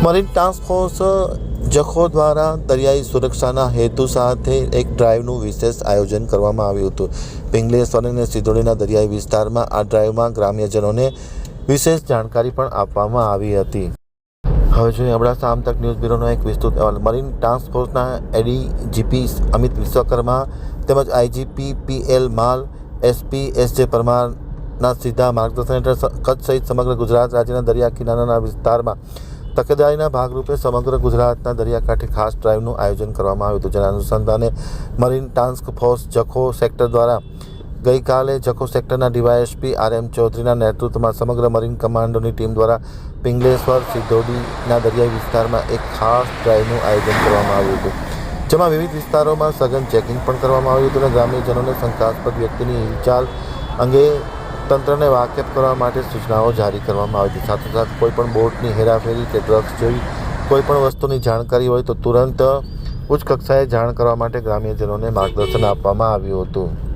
Marine task force Jakhau દ્વારા દરિયાઈ સુરક્ષાના હેતુ સાથે એક ડ્રાઈવનું વિશેષ આયોજન કરવામાં આવ્યું હતું. પિંગલેશ્વર અને સિદોડીના દરિયાઈ વિસ્તારમાં આ ડ્રાઈવમાં ગ્રામ્યજનોને વિશેષ જાણકારી પણ આપવામાં આવી હતી. હવે જોઈએ આપણા સામ તક ન્યૂઝ બ્યુરોનો એક વિસ્તૃત અહેવાલ. મરીન ટાસ્ક ફોર્સના એડીજીપી અમિત વિશ્વકર્મા તેમજ IGP P L Mal, SP S J પરમારના સીધા માર્ગદર્શન હેઠળ કચ્છ સહિત સમગ્ર ગુજરાત રાજ્યના દરિયા કિનારાના વિસ્તારમાં તકેદારીના ભાગરૂપે સમગ્ર ગુજરાતના દરિયાકાંઠે ખાસ ડ્રાઈવનું આયોજન કરવામાં આવ્યું હતું. જેના અનુસંધાને marine task force Jakhau sector દ્વારા ગઈકાલે જખો સેક્ટરના ડીવાયએસપી આર એમ ચૌધરીના નેતૃત્વમાં સમગ્ર મરીન કમાન્ડોની ટીમ દ્વારા પિંગલેશ્વર સિદ્ધોડીના દરિયાઈ વિસ્તારમાં એક ખાસ ડ્રાઈવનું આયોજન કરવામાં આવ્યું હતું. જેમાં વિવિધ વિસ્તારોમાં સઘન ચેકિંગ પણ કરવામાં આવ્યું હતું અને ગ્રામ્યજનોને શંકાસ્પદ વ્યક્તિની હિલચાલ અંગે તંત્રને વાકેફ કરવા માટે સૂચનાઓ જારી કરવામાં આવી સાથોસાથ સાથે કોઈપણ બોટની હેરાફેરી કે ડ્રગ્સ જેવી કોઈપણ વસ્તુની જાણકારી હોય તો તુરંત ઉચ્ચ કક્ષાએ જાણ કરવા માટે ગ્રામ્યજનોને માર્ગદર્શન આપવામાં આવ્યું હતું.